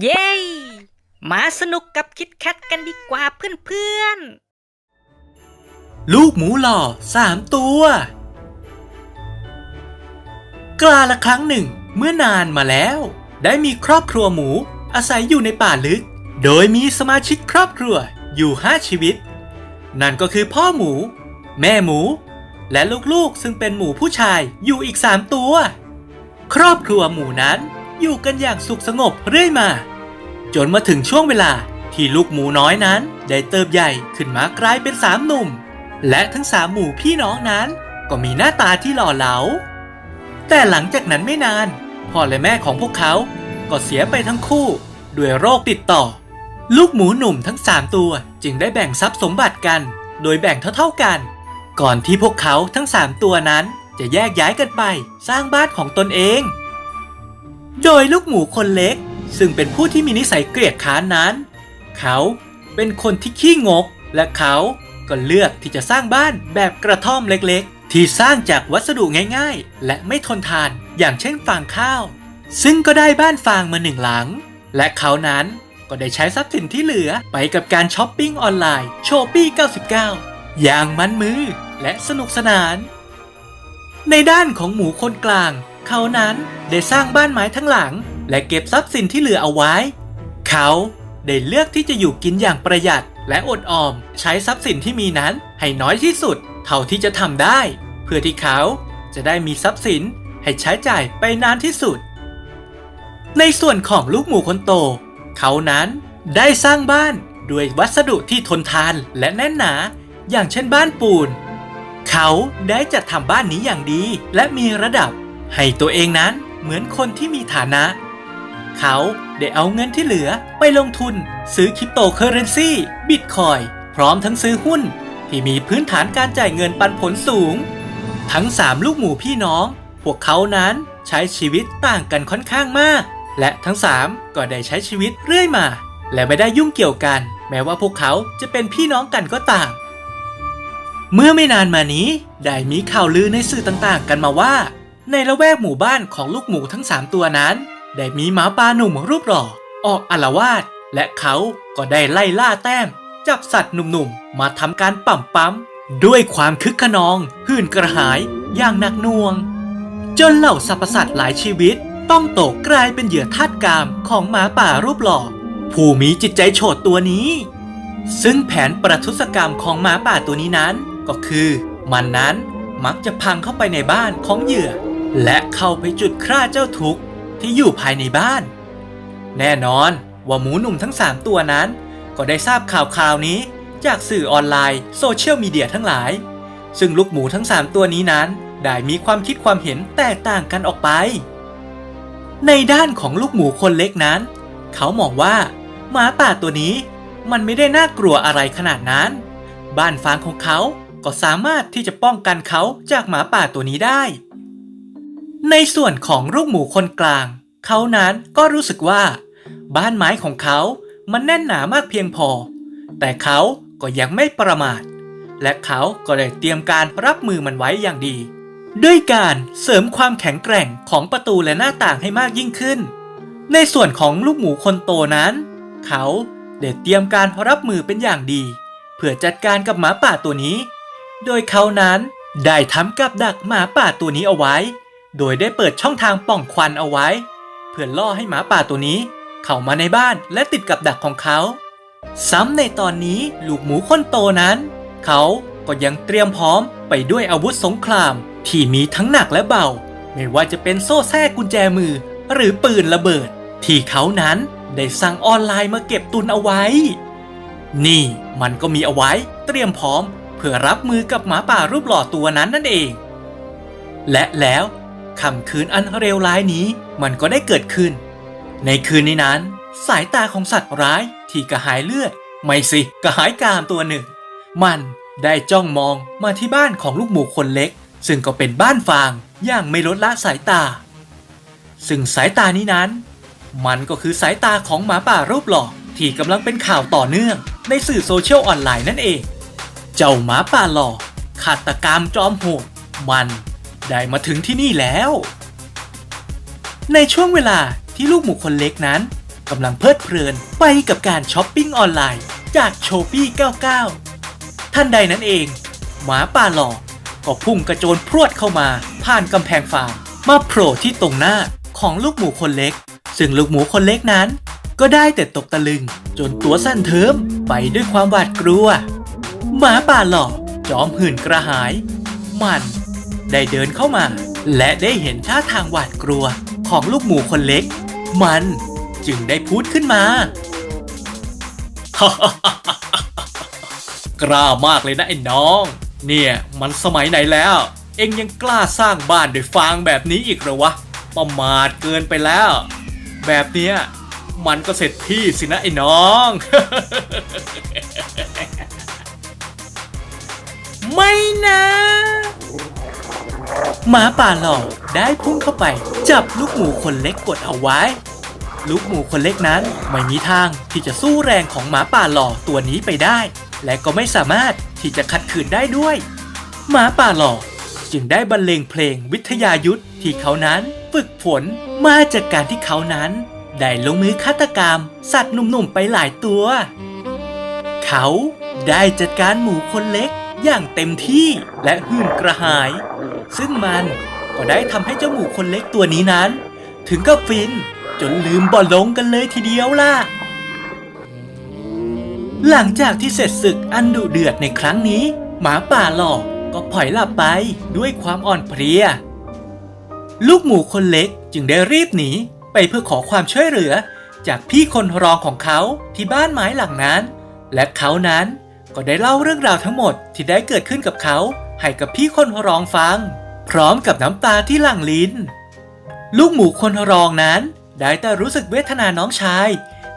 เย้ มาสนุกกับคิดแคทกันดีกว่าเพื่อนๆ ลูกหมูหล่อสามตัว กลาละครั้งหนึ่งเมื่อนานมาแล้ว ได้มีครอบครัวหมูอาศัยอยู่ในป่าลึก โดยมีสมาชิกครอบครัวอยู่ห้าชีวิต นั่นก็คือพ่อหมู แม่หมู และลูกๆซึ่งเป็นหมูผู้ชายอยู่อีกสามตัว ครอบครัวหมูนั้น อยู่กันอย่างสุขสงบเรื่อยมา จนมาถึงช่วงเวลาที่ลูกหมูน้อยนั้นได้เติบใหญ่ขึ้นมากลายเป็นสามหนุ่ม และทั้งสามหมู่พี่น้องนั้น ก็มีหน้าตาที่หล่อเหลา แต่หลังจากนั้นไม่นานพ่อและแม่ของพวกเขาก็เสียไปทั้งคู่ด้วยโรคติดต่อ ลูกหมูหนุ่มทั้งสามตัวจึงได้แบ่งทรัพย์สมบัติกัน โดยแบ่งเท่าๆกัน ก่อนที่พวกเขาทั้งสามตัวนั้นจะแยกย้ายกันไปสร้างบ้านของตนเอง โดยลูกหมูคนเล็ก ซึ่งเป็นผู้ที่มีนิสัยเกลียดค้านนั้น เขาเป็นคนที่ขี้งก และเขาก็เลือกที่จะสร้างบ้านแบบกระท่อมเล็กๆ ที่สร้างจากวัสดุง่ายๆ และไม่ทนทานอย่างเช่นฟางข้าว ซึ่งก็ได้บ้านฟางมาหนึ่งหลัง และเขานั้นก็ได้ใช้ทรัพย์สินที่เหลือไปกับการช้อปปิ้งออนไลน์โชปี้99 อย่างมันมือและสนุกสนาน ในด้านของหมูคนกลาง เขานั้นได้สร้างบ้านไม้ทั้งหลัง และเก็บทรัพย์สินที่เหลือเอาไว้ เขาได้เลือกที่จะอยู่กินอย่างประหยัดและอดออม ใช้ทรัพย์สินที่มีนั้นให้น้อยที่สุด เท่าที่จะทำได้ เพื่อที่เขาจะได้มีทรัพย์สินให้ใช้จ่ายไปนานที่สุด ในส่วนของลูกหมูคนโต เขานั้นได้สร้างบ้านด้วยวัสดุที่ทนทานและแน่นหนา อย่างเช่นบ้านปูน เขาได้จัดทำบ้านนี้อย่างดีและมีระดับ ให้ตัวเองนั้นเหมือนคนที่มีฐานะ เขาได้เอาเงินที่เหลือไปลงทุนซื้อคริปโตเคอเรนซีบิตคอยพร้อมทั้งซื้อหุ้น ที่มีพื้นฐานการจ่ายเงินปันผลสูง ทั้งสามลูกหมูพี่น้อง พวกเขานั้นใช้ชีวิตต่างกันค่อนข้างมาก และทั้งสามก็ได้ใช้ชีวิตเรื่อยมา และไม่ได้ยุ่งเกี่ยวกัน แม้ว่าพวกเขาจะเป็นพี่น้องกันก็ตามเมื่อไม่นานมานี้ได้มีข่าวลือในสื่อต่างๆ กันมาว่า ในละแวกหมู่บ้านของลูกหมูทั้ง 3 ตัวนั้น ได้มีหมาป่าหนุ่มรูปหล่อ ออกอาละวาดและเขาก็ได้ไล่ล่าแต้ม จับสัตว์หนุ่มๆ มาทำการปั่มปั๊ม ด้วยความคึกขนองหื่นกระหายอย่างหนักหน่วง จนเหล่าสรรพสัตว์หลายชีวิต ต้องตกกลายเป็นเหยื่อทาสกามของหมาป่ารูปหล่อ ผู้มีจิตใจโฉดตัวนี้ ซึ่งแผนประทุษกรรมของหมาป่าตัวนี้นั้น ก็คือ มันนั้นมักจะพังเข้าไปในบ้านของเหยื่อ และเข้าไปจุดฆ่าเจ้าทุกข์ที่อยู่ภายในบ้าน แน่นอนว่าหมูหนุ่มทั้ง3ตัวนั้น ก็ได้ทราบข่าวคราวนี้จากสื่อออนไลน์โซเชียลมีเดียทั้งหลาย ซึ่งลูกหมูทั้ง3ตัวนี้นั้น ได้มีความคิดความเห็นแตกต่างกันออกไป ในด้านของลูกหมูคนเล็กนั้น เขามองว่าหมาป่าตัวนี้มันไม่ได้น่ากลัวอะไรขนาดนั้น บ้านฟางของเขาก็สามารถที่จะป้องกันเขาจากหมาป่าตัวนี้ได้ ในส่วนของลูกหมูคนกลาง เขานั้นก็รู้สึกว่า บ้านไม้ของเขามันแน่นหนามากเพียงพอ แต่เขาก็ยังไม่ประมาท และเขาก็ได้เตรียมการรับมือมันไว้อย่างดี ด้วยการเสริมความแข็งแกร่งของประตูและหน้าต่างให้มากยิ่งขึ้น ในส่วนของลูกหมูคนโตนั้น เขาได้เตรียมการรับมือเป็นอย่างดี เพื่อจัดการกับหมาป่าตัวนี้ โดยเขานั้นได้ทำกับดักหมาป่าตัวนี้เอาไว้ โดยได้เปิดช่องทางป่องควันเอาไว้ เพื่อล่อให้หมาป่าตัวนี้ เข้ามาในบ้านและติดกับดักของเขา ซ้ำในตอนนี้ลูกหมูคนโตนั้น เขาก็ยังเตรียมพร้อมไปด้วยอาวุธสงคราม ที่มีทั้งหนักและเบา ไม่ว่าจะเป็นโซ่แท้กุญแจมือ หรือปืนระเบิด ที่เขานั้นได้สั่งออนไลน์มาเก็บตุนเอาไว้ นี่มันก็มีเอาไว้เตรียมพร้อม เพื่อรับมือกับหมาป่ารูปหล่อตัวนั้นนั่นเอง และแล้ว ค่ำคืนอันเลวร้ายนี้มันก็ได้เกิดขึ้น ในคืนนี้นั้น สายตาของสัตว์ร้ายที่กระหายเลือด ไม่สิกระหายกามตัวหนึ่ง มันได้จ้องมองมาที่บ้านของลูกหมูคนเล็ก ซึ่งก็เป็นบ้านฟางอย่างไม่ลดละสายตา ซึ่งสายตานี้นั้น มันก็คือสายตาของหมาป่ารูปหล่อที่กำลังเป็นข่าวต่อเนื่อง ในสื่อโซเชียลออนไลน์นั่นเอง เจ้าหมาป่าหล่อขาตกรรมจอมโหดมัน ได้มาถึงที่นี่แล้ว ในช่วงเวลาที่ลูกหมูคนเล็กนั้นกำลังเพลิดเพลินไปกับการช้อปปิ้งออนไลน์จากโชปี้99 ท่านใดนั้นเอง หมาป่าหลอกก็พุ่งกระโจนพรวดเข้ามาผ่านกำแพงฟาร์มมาโผล่ที่ตรงหน้าของลูกหมูคนเล็ก ซึ่งลูกหมูคนเล็กนั้น ก็ได้แต่ตกตะลึงจนตัวสั่นเทิมไปด้วยความหวาดกลัว หมาป่าหลอกจอมหื่นกระหาย มัน ได้เดินเข้ามา และได้เห็นท่าทางหวาดกลัวของลูกหมูคนเล็ก มันจึงได้พูดขึ้นมากล้ามากเลยนะไอ้น้อง เนี่ยมันสมัยไหนแล้ว เอ็งยังกล้าสร้างบ้านด้วยฟางแบบนี้อีกเหรอวะ ประมาทเกินไปแล้ว แบบเนี้ยมันก็เสร็จพี่สินะไอ้น้อง ไม่นะ หมาป่าหลอกได้พุ่งเข้าไป จับลูกหมูคนเล็กกดเอาไว้ ลูกหมูคนเล็กนั้นไม่มีทางที่จะสู้แรงของหมาป่าหล่อตัวนี้ไปได้ และก็ไม่สามารถที่จะขัดขืนได้ด้วย หมาป่าหล่อจึงได้บรรเลงเพลงวิทยายุทธที่เขานั้นฝึกฝนมาจากการที่เขานั้น ได้ลงมือฆาตกรรม สัตว์หนุ่มๆไปหลายตัว เขาได้จัดการหมูคนเล็กอย่างเต็มที่และหื่นกระหาย ซึ่งมันก็ได้ทำให้เจ้าหมูคนเล็กตัวนี้นั้น ถึงกับฟินจนลืมบ่อลงกันเลยทีเดียวล่ะ หลังจากที่เสร็จศึกอันดุเดือดในครั้งนี้ หมาป่าหลอกก็ปล่อยหลับไปด้วยความอ่อนเพลีย ลูกหมูคนเล็กจึงได้รีบหนีไปเพื่อขอความช่วยเหลือ จากพี่คนรองของเขาที่บ้านไม้หลังนั้น และเขานั้นก็ได้เล่าเรื่องราวทั้งหมดที่ได้เกิดขึ้นกับเขา ให้กับพี่คนรองฟัง พร้อมกับน้ำตาที่หลั่งลิ้น ลูกหมูคนรองนั้น ได้แต่รู้สึกเวทนาน้องชาย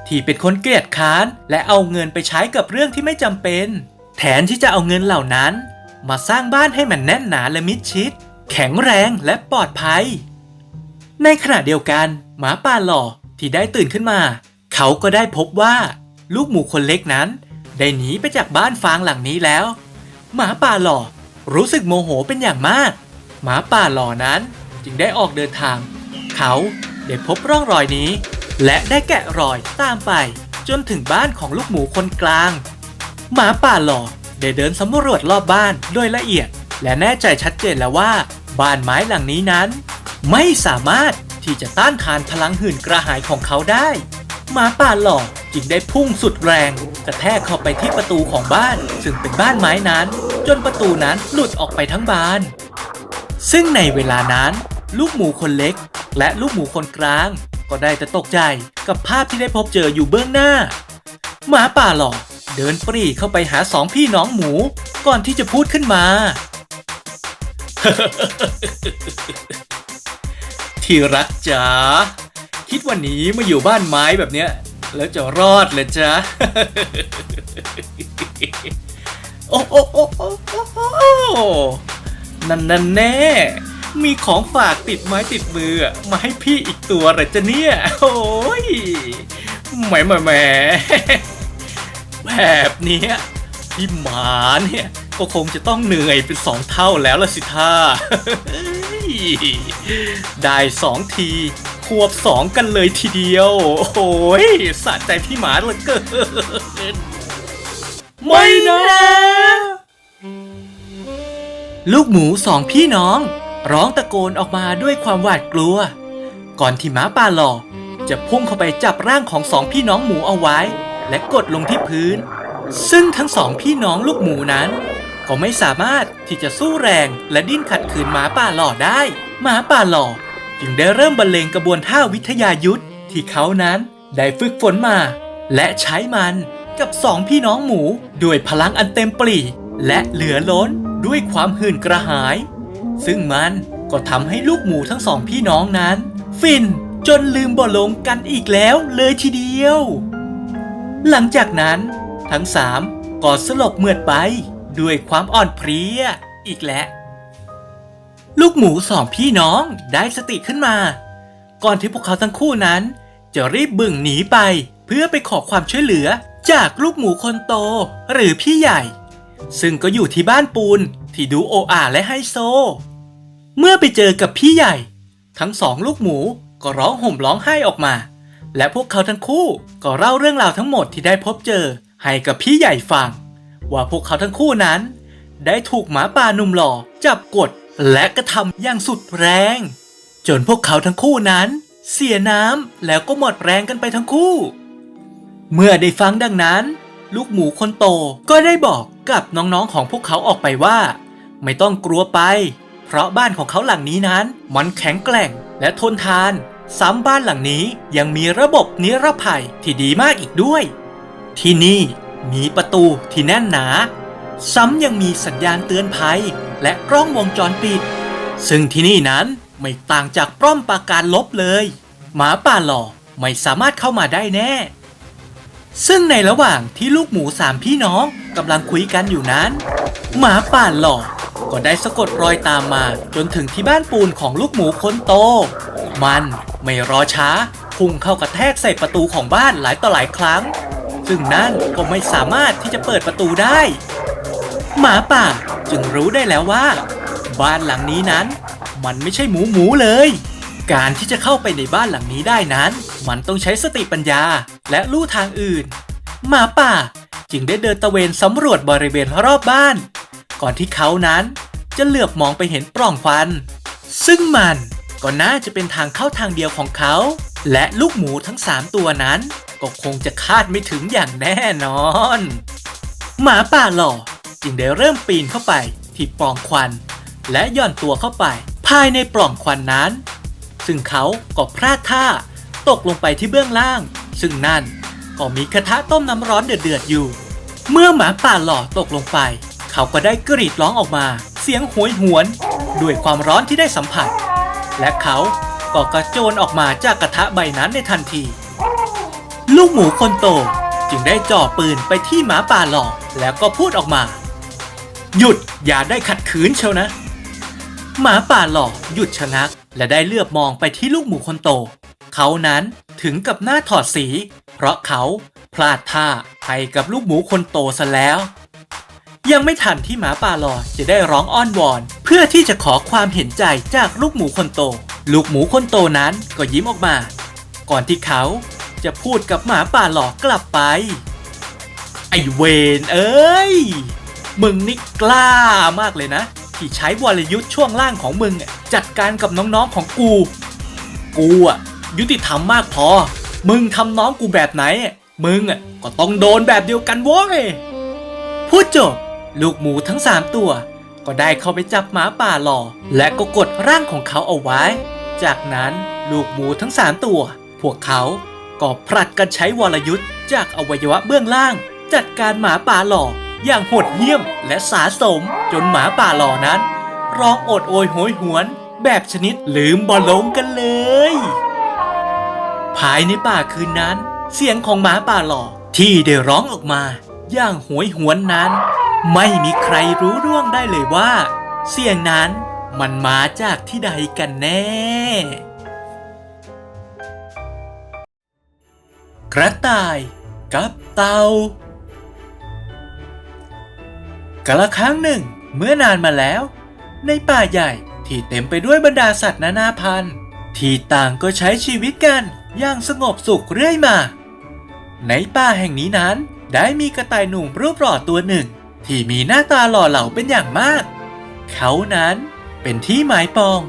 ที่เป็นคนเกลียดค้านและเอาเงินไปใช้กับเรื่องที่ไม่จำเป็น แทนที่จะเอาเงินเหล่านั้น มาสร้างบ้านให้มันแน่นหนาและมิดชิด แข็งแรงและปลอดภัย ในขณะเดียวกัน หมาป่าหล่อที่ได้ตื่นขึ้นมา เขาก็ได้พบว่า ลูกหมูคนเล็กนั้น ได้หนีไปจากบ้านฟางหลังนี้แล้ว หมาป่าหล่อรู้สึกโมโหเป็นอย่างมาก หมาป่าหล่อนั้นจึงได้ออกเดินทาง เขาได้พบร่องรอยนี้ และได้แกะรอยตามไป จนถึงบ้านของลูกหมูคนกลาง หมาป่าหล่อได้เดินสำรวจรอบบ้านโดยละเอียด และแน่ใจชัดเจนแล้วว่า บ้านไม้หลังนี้นั้น ไม่สามารถที่จะต้านทานพลังหื่นกระหายของเขาได้ หมาป่าหล่อจึงได้พุ่งสุดแรงกระแทกเข้าไปที่ประตูของบ้าน ซึ่งเป็นบ้านไม้นั้น จนประตูนั้นหลุดออกไปทั้งบาน ซึ่งในเวลานั้น ลูกหมูคนเล็ก และลูกหมูคนกลาง ก็ได้แต่ตกใจกับภาพที่ได้พบเจออยู่เบื้องหน้า หมาป่าหล่อเดินปรีเข้าไปหาสองพี่น้องหมูก่อนที่จะพูดขึ้นมา ที่รักจ๋าคิดวันนี้มาอยู่บ้านไม้แบบเนี้ย แล้วจะรอดเลยจ๊ะโอ้โอ้โอ้โอ้โอ้โอ้ นั่นนั่นแน่ มีของฝากติดไม้ติดมือ มาให้พี่อีกตัวเหรอจะเนี่ย โอ้ยแหมแหมแหมแบบนี้พี่หมาเนี่ย ก็คงจะต้องเหนื่อยเป็นสองเท่าแล้วละสิท่าได้สองที ควบสองกันเลยทีเดียว โอ้ยสะใจพี่หมาเหลือเกิน ไม่นะ ลูกหมูสองพี่น้อง ร้องตะโกนออกมาด้วยความหวาดกลัว ก่อนที่หมาป่าหล่อจะพุ่งเข้าไปจับร่างของสองพี่น้องหมูเอาไว้ และกดลงที่พื้น ซึ่งทั้งสองพี่น้องลูกหมูนั้น ก็ไม่สามารถที่จะสู้แรงและดิ้นขัดขืนหมาป่าหล่อได้ หมาป่าหล่อจึงได้เริ่มบรรเลงกระบวนท่าวิทยายุทธที่เขานั้นได้ฝึกฝนมา และใช้มันกับสองพี่น้องหมูด้วยพลังอันเต็มปรีและเหลือล้น ด้วยความหื่นกระหาย ซึ่งมันก็ทำให้ลูกหมูทั้งสองพี่น้องนั้น ฟินจนลืมบ่ลงกันอีกแล้วเลยทีเดียว หลังจากนั้น ทั้งสามก็สลบเมือดไปด้วยความอ่อนเพลียอีกแล้ว ลูกหมูสองพี่น้องได้สติขึ้นมา ก่อนที่พวกเขาทั้งคู่นั้น จะรีบบึ่งหนีไปเพื่อไปขอความช่วยเหลือจากลูกหมูคนโตหรือพี่ใหญ่ ซึ่งก็อยู่ที่บ้านปูนที่ดูโออาและไฮโซ เมื่อไปเจอกับพี่ใหญ่ ทั้งสองลูกหมูก็ร้องห่มร้องไห้ออกมา และพวกเขาทั้งคู่ก็เล่าเรื่องราวทั้งหมดที่ได้พบเจอให้กับพี่ใหญ่ฟัง ว่าพวกเขาทั้งคู่นั้น ได้ถูกหมาป่าหนุ่มหล่อจับกดและกระทำอย่างสุดแรง จนพวกเขาทั้งคู่นั้น เสียน้ำแล้วก็หมดแรงกันไปทั้งคู่ เมื่อได้ฟังดังนั้น ลูกหมูคนโตก็ได้บอก กับน้องๆของพวกเขาออกไปว่า ไม่ต้องกลัวไป เพราะบ้านของเขาหลังนี้นั้น มันแข็งแกร่งและทนทานซ้ำบ้านหลังนี้ยังมีระบบนิรภัยที่ดีมากอีกด้วย ที่นี่มีประตูที่แน่นหนา ซ้ำยังมีสัญญาณเตือนภัย และกล้องวงจรปิด ซึ่งที่นี่นั้นไม่ต่างจากป้อมปราการลบเลย หมาป่าหล่อไม่สามารถเข้ามาได้แน่ ซึ่งในระหว่างที่ลูกหมูสามพี่น้องกำลังคุยกันอยู่นั้น หมาป่าหล่อก็ได้สะกดรอยตามมาจนถึงที่บ้านปูนของลูกหมูคนโต มันไม่รอช้าพุ่งเข้ากระแทกใส่ประตูของบ้านหลายต่อหลายครั้ง ซึ่งนั่นก็ไม่สามารถที่จะเปิดประตูได้ หมาป่าจึงรู้ได้แล้วว่า บ้านหลังนี้นั้น มันไม่ใช่หมูหมูเลย การที่จะเข้าไปในบ้านหลังนี้ได้นั้น มันต้องใช้สติปัญญา และลู่ทางอื่น หมาป่าจึงได้เดินตะเวนสำรวจบริเวณรอบบ้าน ก่อนที่เขานั้นจะเหลือบมองไปเห็นปล่องควัน ซึ่งมันก็น่าจะเป็นทางเข้าทางเดียวของเขา และลูกหมูทั้งสามตัวนั้น ก็คงจะคาดไม่ถึงอย่างแน่นอน หมาป่าหล่อจึงได้เริ่มปีนเข้าไปที่ปล่องควัน และย่อนตัวเข้าไป ภายในปล่องควันนั้น ซึ่งเขาก็พลาดท่าตกลงไปที่เบื้องล่าง ซึ่งนั่นก็มีกระทะต้มน้ำร้อนเดือดๆอยู่ เมื่อหมาป่าหล่อตกลงไป เขาก็ได้กรีดร้องออกมา เสียงหวยหวน ด้วยความร้อนที่ได้สัมผัส และเขาก็กระโจนออกมาจากกระทะใบนั้นในทันที ลูกหมูคนโตจึงได้จ่อปืนไปที่หมาป่าหล่อแล้วก็พูดออกมา หยุดอย่าได้ขัดขืนเชียวนะ หมาป่าหล่อหยุดชะงัก และได้เลือบมองไปที่ลูกหมูคนโต เขานั้น ถึงกับหน้าถอดสี เพราะเขาพลาดท่าให้กับลูกหมูคนโตซะแล้ว ยังไม่ทันที่หมาป่าหล่อจะได้ร้องอ้อนวอน เพื่อที่จะขอความเห็นใจจากลูกหมูคนโต ลูกหมูคนโตนั้นก็ยิ้มออกมา ก่อนที่เขาจะพูดกับหมาป่าหล่อกลับไป ไอเวนเอ้ย มึงนี่กล้ามากเลยนะ ที่ใช้วรยุทธ์ช่วงล่างของมึง จัดการกับน้องๆของกู กูอะ ยุติธรรมมากพอ มึงทำน้องกูแบบไหน มึงอะก็ต้องโดนแบบเดียวกันโว้ยพูดจบ ลูกหมูทั้งสามตัว ก็ได้เข้าไปจับหมาป่าหล่อ และก็กดร่างของเขาเอาไว้ จากนั้นลูกหมูทั้งสามตัว พวกเขาก็ผลัดกันใช้วรยุทธ์จากอวัยวะเบื้องล่าง จัดการหมาป่าหล่ออย่างโหดเหี้ยมและสาสมจนหมาป่าหล่อนั้น ร้องโอดโอยโหยหวน แบบชนิดลืมบอลงกันเลย ภายในป่าคืนนั้น เสียงของหมาป่าหล่อที่ได้ร้องออกมา อย่างโหยหวนนั้น ไม่มีใครรู้ร่วงได้เลยว่า เสียงนั้นมันมาจากที่ใดกันแน่ กระต่ายกับเต่ากาละครั้งหนึ่งเมื่อนานมาแล้ว ในป่าใหญ่ที่เต็มไปด้วยบรรดาสัตว์นานาพันธุ์ ที่ต่างก็ใช้ชีวิตกัน อย่างสงบสุขเรื่อยมา ในป่าแห่งนี้นั้นได้มีกระต่ายหนุ่มรูปหล่อตัวหนึ่ง ที่มีหน้าตาหล่อเหลาเป็นอย่างมาก เขานั้นเป็นที่หมายปอง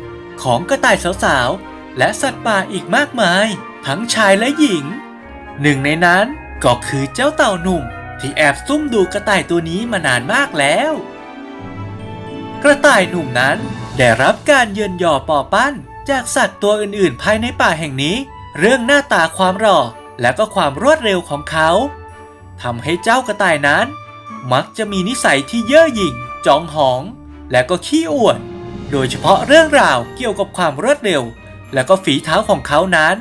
ของกระต่ายสาวๆ และสัตว์ป่าอีกมากมาย ทั้งชายและหญิง หนึ่งในนั้นก็คือเจ้าเต่าหนุ่ม ที่แอบซุ่มดูกระต่ายตัวนี้มานานมากแล้ว กระต่ายหนุ่มนั้นได้รับการเยือนยอปอปั้นจากสัตว์ตัวอื่นๆ ภายในป่าแห่งนี้ เรื่องหน้าตาความหล่อและก็ความรวดเร็วของเขาทำให้เจ้ากระต่ายนั้น มักจะมีนิสัยที่เย่อหยิ่ง จองหอง และก็ขี้อวด โดยเฉพาะเรื่องราวเกี่ยวกับความรวดเร็ว และก็ฝีเท้าของเขานั้น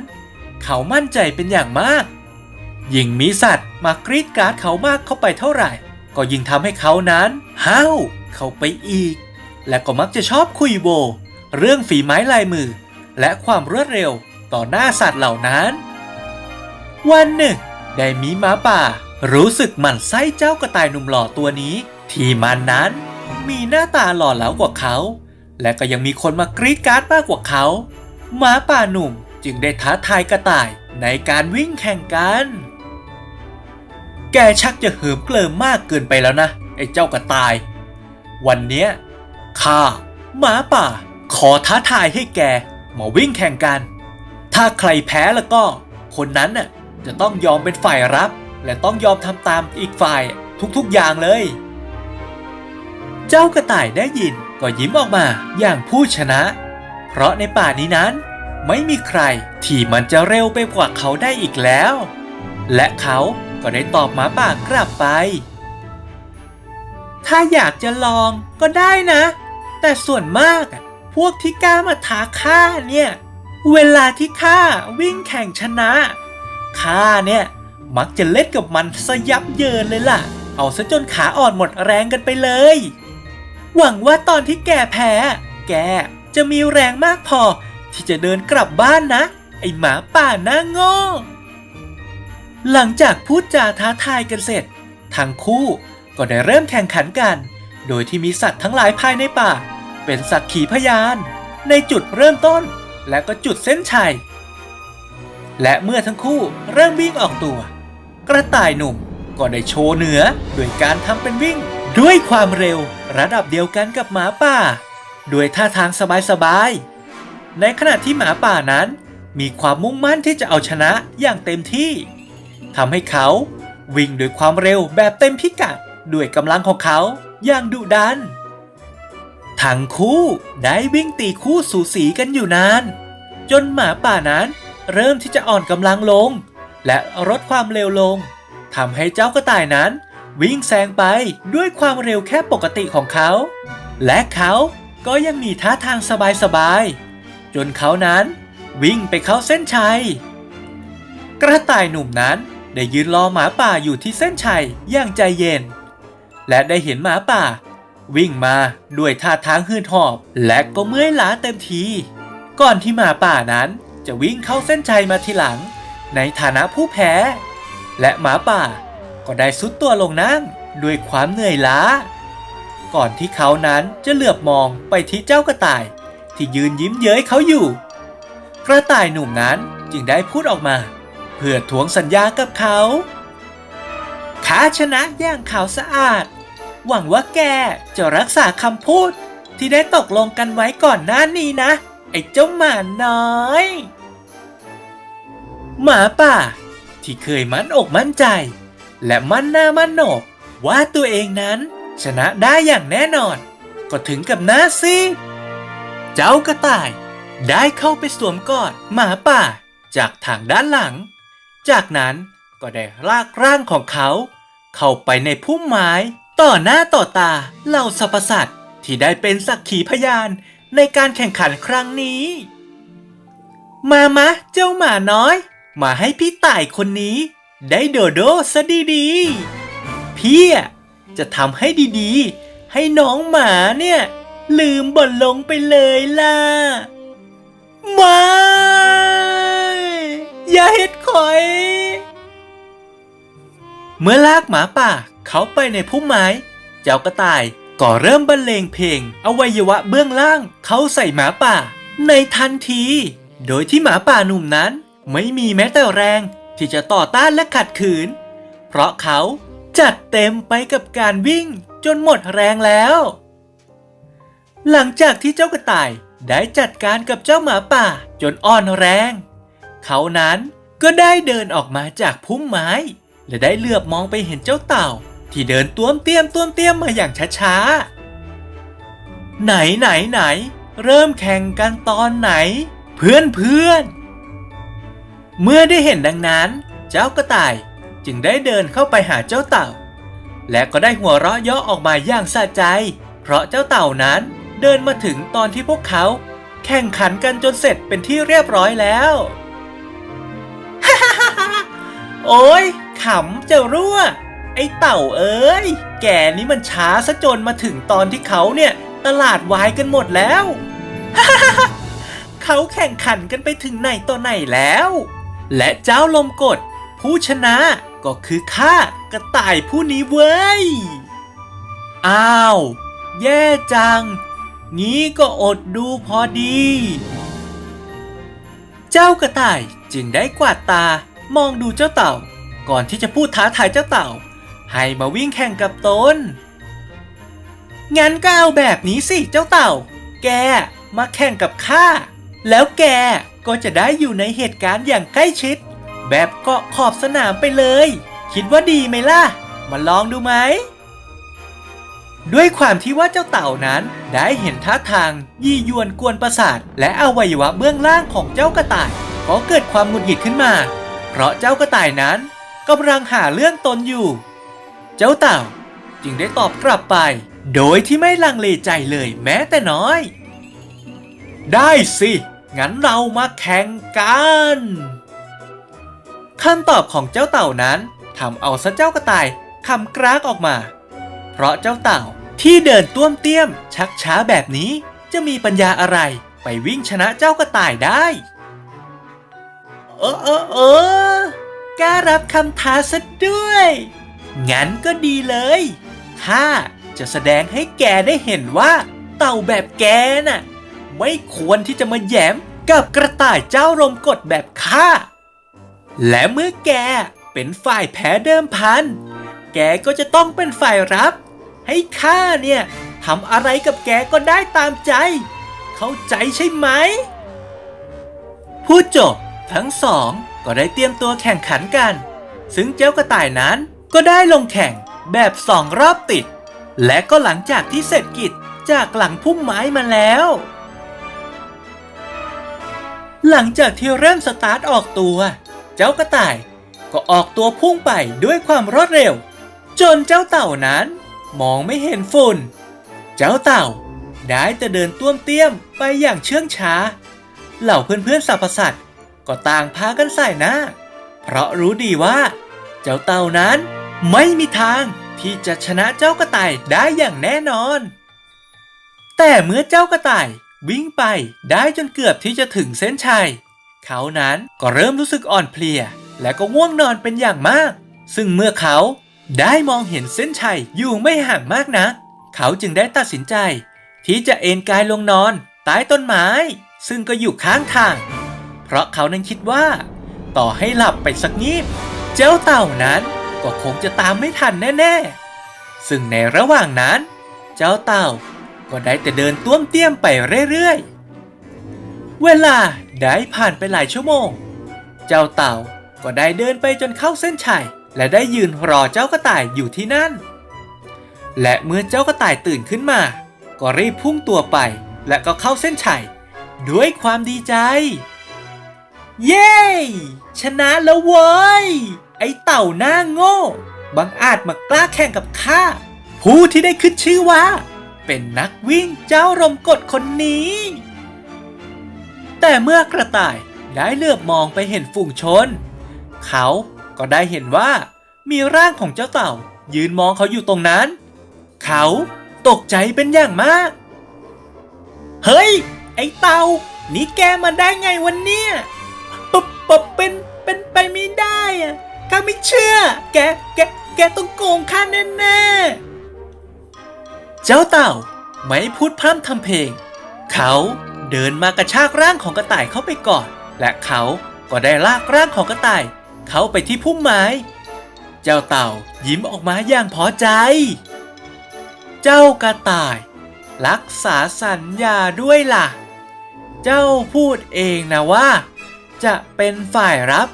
เขามั่นใจเป็นอย่างมาก ยิ่งมีสัตว์มากรีดกราดเขามากเข้าไปเท่าไหร่ ก็ยิ่งทำให้เขานั้นห้าวเข้าไปอีก และก็มักจะชอบคุยโวเรื่องฝีไม้ลายมือ และความรวดเร็ว ต่อหน้าสัตว์เหล่านั้น วันหนึ่ง ได้มีหมาป่า รู้สึกหมั่นไส้เจ้ากระต่ายหนุ่มหล่อตัวนี้ ที่มันนั้น มีหน้าตาหล่อเหลากว่าเขา และก็ยังมีคนมากรีดการ์ดมากกว่าเขาหมาป่าหนุ่มจึงได้ท้าทายกระต่ายในการวิ่งแข่งกัน แกชักจะเหิมเกลิมมากเกินไปแล้วนะ ไอ้เจ้ากระต่าย วันเนี้ยข้าหมาป่า ขอท้าทายให้แกมาวิ่งแข่งกัน ถ้าใครแพ้แล้วก็ คนนั้นน่ะจะต้องยอมเป็นฝ่ายรับ และต้องยอมทำตามอีกฝ่ายทุกๆอย่างเลย เจ้ากระต่ายได้ยินก็ยิ้มออกมาอย่างผู้ชนะ เพราะในป่านี้นั้น ไม่มีใครที่มันจะเร็วไปกว่าเขาได้อีกแล้ว และเขาก็ได้ตอบหมาป่ากลับไป ถ้าอยากจะลองก็ได้นะ แต่ส่วนมากอะพวกที่กล้ามาท้าข้าเนี่ย เวลาที่ข้าวิ่งแข่งชนะข้าเนี่ยมักจะเล่นกับมันสยับเยินเลยล่ะ เอาซะจนขาอ่อนหมดแรงกันไปเลย หวังว่าตอนที่แกแพ้ แกจะมีแรงมากพอ ที่จะเดินกลับบ้านนะ ไอหมาป่าหน้าโง่หลังจากพูดจาท้าทายกันเสร็จ ทั้งคู่ก็ได้เริ่มแข่งขันกัน โดยที่มีสัตว์ทั้งหลายภายในป่า เป็นสักขีพยาน ในจุดเริ่มต้น และก็จุดเส้นชัย และเมื่อทั้งคู่เริ่มวิ่งออกตัว กระต่ายหนุ่มก็ได้โชว์เหนือโดยการทำเป็นวิ่ง ด้วยความเร็วระดับเดียวกันกับหมาป่าโดยท่าทางสบายๆในขณะที่หมาป่านั้นมีความมุ่งมั่นที่จะเอาชนะอย่างเต็มที่ทำให้เขาวิ่งด้วยความเร็วแบบเต็มพิกัดด้วยกำลังของเขาอย่างดุดัน ทั้งคู่ได้วิ่งตีคู่สูสีกันอยู่นาน จนหมาป่านั้นเริ่มที่จะอ่อนกำลังลง และลดความเร็วลงทำให้เจ้ากระต่ายนั้น วิ่งแซงไปด้วยความเร็วแค่ปกติของเขา และเขาก็ยังมีท่าทางสบายๆ จนเขานั้นวิ่งไปเข้าเส้นชัย กระต่ายหนุ่มนั้นได้ยืนรอหมาป่าอยู่ที่เส้นชัยอย่างใจเย็น และได้เห็นหมาป่า วิ่งมาด้วยท่าทางหืดหอบ และก็เมื่อยล้าเต็มที ก่อนที่หมาป่านั้นจะวิ่งเข้าเส้นชัยมาทีหลัง ในฐานะผู้แพ้ และหมาป่าก็ได้สุดตัวลงนั่งด้วยความเหนื่อยล้า ก่อนที่เขานั้นจะเหลือบมองไปที่เจ้ากระต่าย ที่ยืนยิ้มเย้ยเขาอยู่ กระต่ายหนุ่มนั้นจึงได้พูดออกมา เพื่อทวงสัญญากับเขาข้าชนะอย่างขาวสะอาด หวังว่าแกจะรักษาคำพูด ที่ได้ตกลงกันไว้ก่อนหน้านี้นะ ไอ้เจ้าหมาน้อย หมาป่า ที่เคยมั่นอกมั่นใจ และมั่นหน้ามั่นหนก ว่าตัวเองนั้นชนะได้อย่างแน่นอน ก็ถึงกับหน้าซีดเจ้ากระต่ายได้เข้าไปสวมกอดหมาป่า จากทางด้านหลัง จากนั้นก็ได้ลากร่างของเขา เข้าไปในพุ่มไม้ ต่อหน้าต่อตาเหล่าสรรพสัตว์ที่ได้เป็นสักขีพยานในการแข่งขันครั้งนี้ มามะเจ้าหมาน้อย มาให้พี่ต่ายคนนี้ ได้โดโดซะดีๆ พี่จะทำให้ดีๆ ให้น้องหมาเนี่ย ลืมบ่นลงไปเลยล่ะม่อย่าเฮ็ดคอย เมื่อลากหมาป่า เขาไปในพุ่มไม้ เจ้ากระต่ายก็เริ่มบรรเลงเพลง อวัยวะเบื้องล่างเขาใส่หมาป่า ในทันที โดยที่หมาป่าหนุ่มนั้น ไม่มีแม้แต่แรงที่จะต่อต้านและขัดขืน เพราะเขาจัดเต็มไปกับการวิ่งจนหมดแรงแล้ว หลังจากที่เจ้ากระต่ายได้จัดการกับเจ้าหมาป่าจนอ่อนแรง เขานั้นก็ได้เดินออกมาจากพุ่มไม้ และได้เหลือบมองไปเห็นเจ้าเต่า ที่เดินต้วมเตี้ยมต้วมเตี้ยมมาอย่างช้าๆ ไหนไหนไหน เริ่มแข่งกันตอนไหน เพื่อนเพื่อนเมื่อได้เห็นดังนั้น เจ้ากระต่ายจึงได้เดินเข้าไปหาเจ้าเต่า และก็ได้หัวเราะเยาะออกมาอย่างสะใจ เพราะเจ้าเต่านั้นเดินมาถึงตอนที่พวกเขา แข่งขันกันจนเสร็จเป็นที่เรียบร้อยแล้วโอ้ยขำจะรั่ว ไอ้เต่าเอ้ย แกนี่มันช้าซะจนมาถึงตอนที่เขาเนี่ย ตลาดวายกันหมดแล้ว เขาแข่งขันกันไปถึงไหนต่อไหนแล้ว และเจ้าลมกด ผู้ชนะก็คือข้ากระต่ายผู้นี้เว้ย อ้าว แย่จัง งี้ก็อดดูพอดี เจ้ากระต่ายจึงได้กวาดตามองดูเจ้าเต่า ก่อนที่จะพูดท้าทายเจ้าเต่า ให้มาวิ่งแข่งกับตน งั้นก็เอาแบบนี้สิเจ้าเต่า แกมาแข่งกับข้า แล้วแกก็จะได้อยู่ในเหตุการณ์อย่างใกล้ชิด แบบเกาะขอบสนามไปเลย คิดว่าดีไหมล่ะ มาลองดูไหม ด้วยความที่ว่าเจ้าเต่านั้นได้เห็นท่าทาง ยี่ยวนกวนประสาท และอวัยวะเบื้องล่างของเจ้ากระต่ายก็เกิดความหงุดหงิดขึ้นมา เพราะเจ้ากระต่ายนั้นกำลังหาเรื่องตนอยู่ เจ้าเต่าจึงได้ตอบกลับไป โดยที่ไม่ลังเลใจเลยแม้แต่น้อย ได้สิ งั้นเรามาแข่งกันคำตอบของเจ้าเต่านั้นทำเอาซะเจ้ากระต่ายคำกรากออกมา เพราะเจ้าเต่าที่เดินต้วมเตี้ยม ชักช้าแบบนี้จะมีปัญญาอะไรไปวิ่งชนะเจ้ากระต่ายได้ เออเออเออกล้ารับคำท้าซะด้วย งั้นก็ดีเลยข้าจะแสดงให้แกได้เห็นว่า เต่าแบบแกน่ะ ไม่ควรที่จะมาแหยมกับกระต่ายเจ้ารมกฎแบบข้า และเมื่อแกเป็นฝ่ายแพ้เดิมพัน แกก็จะต้องเป็นฝ่ายรับ ให้ข้าเนี่ยทำอะไรกับแกก็ได้ตามใจ เข้าใจใช่ไหมพูดจบทั้งสองก็ได้เตรียมตัวแข่งขันกัน ซึ่งเจ้ากระต่ายนั้น ก็ได้ลงแข่งแบบสองรอบติด และก็หลังจากที่เสร็จกิจจากหลังพุ่มไม้มาแล้ว หลังจากที่เริ่มสตาร์ทออกตัว เจ้ากระต่ายก็ออกตัวพุ่งไปด้วยความรวดเร็ว จนเจ้าเต่านั้น มองไม่เห็นฝุ่น เจ้าเต่าได้แต่เดินต้วมเตี้ยมไปอย่างเชื่องช้า เหล่าเพื่อนๆสัตว์ประสัตว์ก็ต่างพากันใส่หน้า เพราะรู้ดีว่า เจ้าเต่านั้น ไม่มีทางที่จะชนะเจ้ากระต่ายได้อย่างแน่นอน แต่เมื่อเจ้ากระต่ายวิ่งไปได้จนเกือบที่จะถึงเส้นชัย เขานั้นก็เริ่มรู้สึกอ่อนเพลีย และก็ง่วงนอนเป็นอย่างมาก ซึ่งเมื่อเขาได้มองเห็นเส้นชัยอยู่ไม่ห่างมากนะเขาจึงได้ตัดสินใจ ที่จะเอนกายลงนอนใต้ต้นไม้ ซึ่งก็อยู่ข้างทาง เพราะเขานั้นคิดว่า ต่อให้หลับไปสักงีบเจ้าเต่านั้น ก็คงจะตามไม่ทันแน่ๆ ซึ่งในระหว่างนั้น เจ้าเต่าก็ได้แต่เดินต้วมเตี้ยมไปเรื่อยๆ เวลาได้ผ่านไปหลายชั่วโมง เจ้าเต่าก็ได้เดินไปจนเข้าเส้นชัย และได้ยืนรอเจ้ากระต่ายอยู่ที่นั่น และเมื่อเจ้ากระต่ายตื่นขึ้นมา ก็รีบพุ่งตัวไปและก็เข้าเส้นชัย ด้วยความดีใจ เย้ ชนะแล้วเว้ย ไอเต่าหน้าโง่ บังอาจมากล้าแข่งกับข้า ผู้ที่ได้ขึ้นชื่อว่า เป็นนักวิ่งเจ้ารมกฎคนนี้ แต่เมื่อกระต่ายได้เลือบมองไปเห็นฝูงชน เขาก็ได้เห็นว่า มีร่างของเจ้าเต่า ยืนมองเขาอยู่ตรงนั้น เขาตกใจเป็นอย่างมาก เฮ้ย ไอเต่านี่แกมาได้ไงวันเนี้ยปบปบเป็นเป็นไปไม่ได้อะ ข้าไม่เชื่อ แก แก แกต้องโกงข้าแน่ๆ เจ้าเต่าไม่พูดพร่ำทำเพลง เขาเดินมากระชากร่างของกระต่ายเข้าไปก่อน และเขาก็ได้ลากร่างของกระต่าย เข้าไปที่พุ่มไม้ เจ้าเต่ายิ้มออกมาอย่างพอใจ เจ้ากระต่าย รักษาสัญญาด้วยล่ะ เจ้าพูดเองนะว่า จะเป็นฝ่ายรับ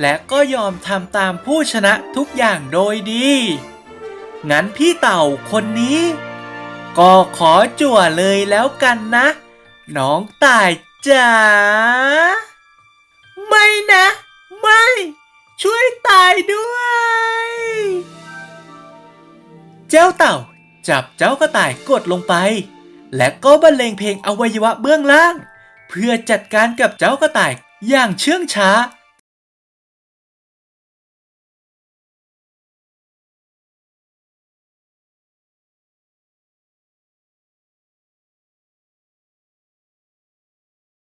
และก็ยอมทำตามผู้ชนะทุกอย่างโดยดี งั้นพี่เต่าคนนี้ ก็ขอจั่วเลยแล้วกันนะ น้องตายจ๋าไม่นะ ไม่ ช่วยตายด้วย เจ้าเต่าจับเจ้ากระต่ายกดลงไป และก็บรรเลงเพลงอวัยวะเบื้องล่าง เพื่อจัดการกับเจ้ากระต่ายอย่างเชื่องช้า